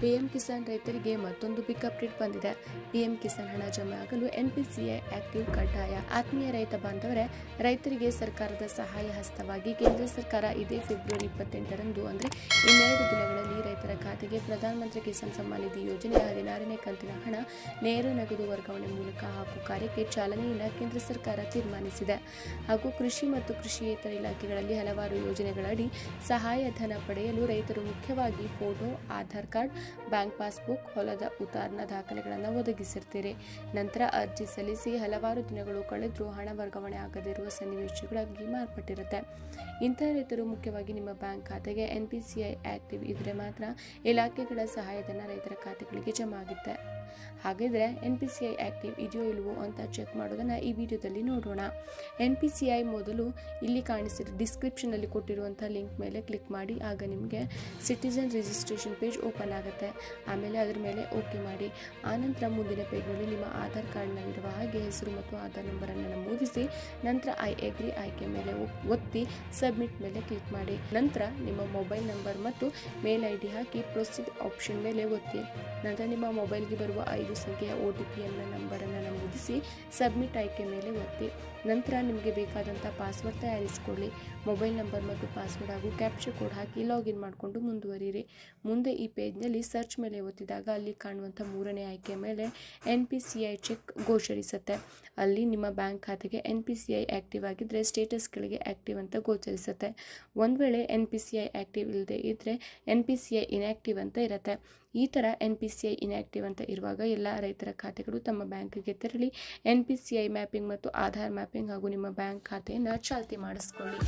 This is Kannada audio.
ಪಿಎಂ ಕಿಸಾನ್ ರೈತರಿಗೆ ಮತ್ತೊಂದು ಬಿಗ್ ಅಪ್ಡೇಟ್ ಬಂದಿದೆ. ಪಿಎಂ ಕಿಸಾನ್ ಹಣ ಜಮಾ ಆಗಲು ಎನ್ಪಿಸಿಐ ಆಕ್ಟಿವ್ ಕಡ್ಡಾಯ ಆತ್ಮೀಯ ರೈತ ಬಾಂಧವರೇ, ರೈತರಿಗೆ ಸರ್ಕಾರದ ಸಹಾಯ ಹಸ್ತವಾಗಿ ಕೇಂದ್ರ ಸರ್ಕಾರ ಇದೇ ಫೆಬ್ರವರಿ ಇಪ್ಪತ್ತೆಂಟರಂದು ಅಂದರೆ ಇನ್ನೆರಡು ದಿನಗಳಲ್ಲಿ ರೈತರ ಖಾತೆಗೆ ಪ್ರಧಾನಮಂತ್ರಿ ಕಿಸಾನ್ ಸಮ್ಮಾನ್ ನಿಧಿ ಯೋಜನೆಯ ಹದಿನಾರನೇ ಕಂತಿನ ಹಣ ನೇರ ನಗದು ವರ್ಗಾವಣೆ ಮೂಲಕ ಹಾಕುವ ಕಾರ್ಯಕ್ಕೆ ಚಾಲನೆಯನ್ನು ಕೇಂದ್ರ ಸರ್ಕಾರ ತೀರ್ಮಾನಿಸಿದೆ. ಹಾಗೂ ಕೃಷಿ ಮತ್ತು ಕೃಷಿಯೇತರ ಇಲಾಖೆಗಳಲ್ಲಿ ಹಲವಾರು ಯೋಜನೆಗಳಡಿ ಸಹಾಯಧನ ಪಡೆಯಲು ರೈತರು ಮುಖ್ಯವಾಗಿ photo, Aadhaar card bank passbook ಹೊಲದ ಉತ್ತಾರಣ ದಾಖಲೆಗಳನ್ನು ಒದಗಿಸಿರ್ತೀರಿ. ನಂತರ ಅರ್ಜಿ ಸಲ್ಲಿಸಿ ಹಲವಾರು ದಿನಗಳು ಕಳೆದರೂ ಹಣ ವರ್ಗಾವಣೆ ಆಗದಿರುವ ಸನ್ನಿವೇಶಗಳಾಗಿ ಮಾರ್ಪಟ್ಟಿರುತ್ತೆ. ಇಂತಹ ರೈತರು ಮುಖ್ಯವಾಗಿ ನಿಮ್ಮ ಬ್ಯಾಂಕ್ ಖಾತೆಗೆ N P C I active ಇದ್ರೆ ಮಾತ್ರ ಇಲಾಖೆಗಳ ಸಹಾಯಧನ ರೈತರ ಖಾತೆಗಳಿಗೆ ಜಮಾ ಆಗುತ್ತೆ. ಹಾಗಿದ್ರೆ N P C I active ಇದೆಯೋ ಇಲ್ವೋ ಅಂತ ಚೆಕ್ ಮಾಡೋದನ್ನ ಈ ವಿಡಿಯೋದಲ್ಲಿ ನೋಡೋಣ. ಎನ್ ಪಿ ಸಿ ಐ ಮೊದಲು ಇಲ್ಲಿ ಕಾಣಿಸಿದ ಡಿಸ್ಕ್ರಿಪ್ಷನ್ ಅಲ್ಲಿ ಕೊಟ್ಟಿರುವಂಥ ಲಿಂಕ್ ಮೇಲೆ ಕ್ಲಿಕ್ ಮಾಡಿ. ಆಗ ನಿಮಗೆ ಸಿಟಿಸನ್ ರಿಜಿಸ್ಟ್ರೇಷನ್ ಪೇಜ್ ಓಪನ್ ಆಗುತ್ತೆ. ಆಮೇಲೆ ಅದರ ಮೇಲೆ ಓಕೆ ಮಾಡಿ. ಆನಂತರ ಮುಂದಿನ ಪೇಜ್ನಲ್ಲಿ ನಿಮ್ಮ ಆಧಾರ್ ಕಾರ್ಡ್ನಲ್ಲಿರುವ ಹಾಗೆ ಹೆಸರು ಮತ್ತು ಆಧಾರ್ ನಂಬರನ್ನು ನಮೂದಿಸಿ, ನಂತರ ಐ ಎಗ್ರಿ ಆಯ್ಕೆ ಮೇಲೆ ಒತ್ತಿ, ಸಬ್ಮಿಟ್ ಮೇಲೆ ಕ್ಲಿಕ್ ಮಾಡಿ. ನಂತರ ನಿಮ್ಮ ಮೊಬೈಲ್ ನಂಬರ್ ಮತ್ತು ಮೇಲ್ ಐ ಡಿ ಹಾಕಿ ಪ್ರೊಸೀಡ್ ಆಪ್ಷನ್ ಮೇಲೆ ಒತ್ತಿ. ನಂತರ ನಿಮ್ಮ ಮೊಬೈಲ್ಗೆ ಬರುವ ಐದು ಸಂಖ್ಯೆಯ ಒ ಟಿ ಪಿಯನ್ನು ನಂಬರನ್ನು ನಮೂದಿಸಿ, ಸಬ್ಮಿಟ್ ಆಯ್ಕೆ ಮೇಲೆ ಒತ್ತಿ. ನಂತರ ನಿಮಗೆ ಬೇಕಾದಂಥ ಪಾಸ್ವರ್ಡ್ ತಯಾರಿಸಿಕೊಳ್ಳಿ. ಮೊಬೈಲ್ ನಂಬರ್ ಮತ್ತು ಪಾಸ್ವರ್ಡ್ ಹಾಗೂ ಕ್ಯಾಪ್ಚರ್ ಕೋಡ್ ಹಾಕಿ ಲಾಗಿನ್ ಮಾಡಿಕೊಂಡು ಮುಂದುವರಿಯಿರಿ. ಮುಂದೆ ಈ ಪೇಜ್ನಲ್ಲಿ ಸರ್ಚ್ ಮೇಲೆ ಒತ್ತಿದಾಗ ಅಲ್ಲಿ ಕಾಣುವಂಥ ಮೂರನೇ ಆಯ್ಕೆ ಮೇಲೆ N P C I check ಗೋಚರಿಸುತ್ತೆ. ಅಲ್ಲಿ ನಿಮ್ಮ ಬ್ಯಾಂಕ್ ಖಾತೆಗೆ N P C I active ಆಗಿದ್ದರೆ ಸ್ಟೇಟಸ್ಗಳಿಗೆ ಆ್ಯಕ್ಟಿವ್ ಅಂತ ಗೋಚರಿಸುತ್ತೆ. ಒಂದು ವೇಳೆ N P C I active ಇಲ್ಲದೆ ಇದ್ದರೆ N P C I inactive ಅಂತ ಇರುತ್ತೆ. ಈ ಥರ N P C I inactive ಅಂತ ಇರುವಾಗ ಎಲ್ಲ ರೈತರ ಖಾತೆಗಳು ತಮ್ಮ ಬ್ಯಾಂಕಿಗೆ ತೆರಳಿ N P C I mapping ಮತ್ತು ಆಧಾರ್ ಮ್ಯಾಪಿಂಗ್ ಹಾಗೂ ನಿಮ್ಮ ಬ್ಯಾಂಕ್ ಖಾತೆಯನ್ನು ಚಾಲ್ತಿ ಮಾಡಿಸ್ಕೊಳ್ಳಿ.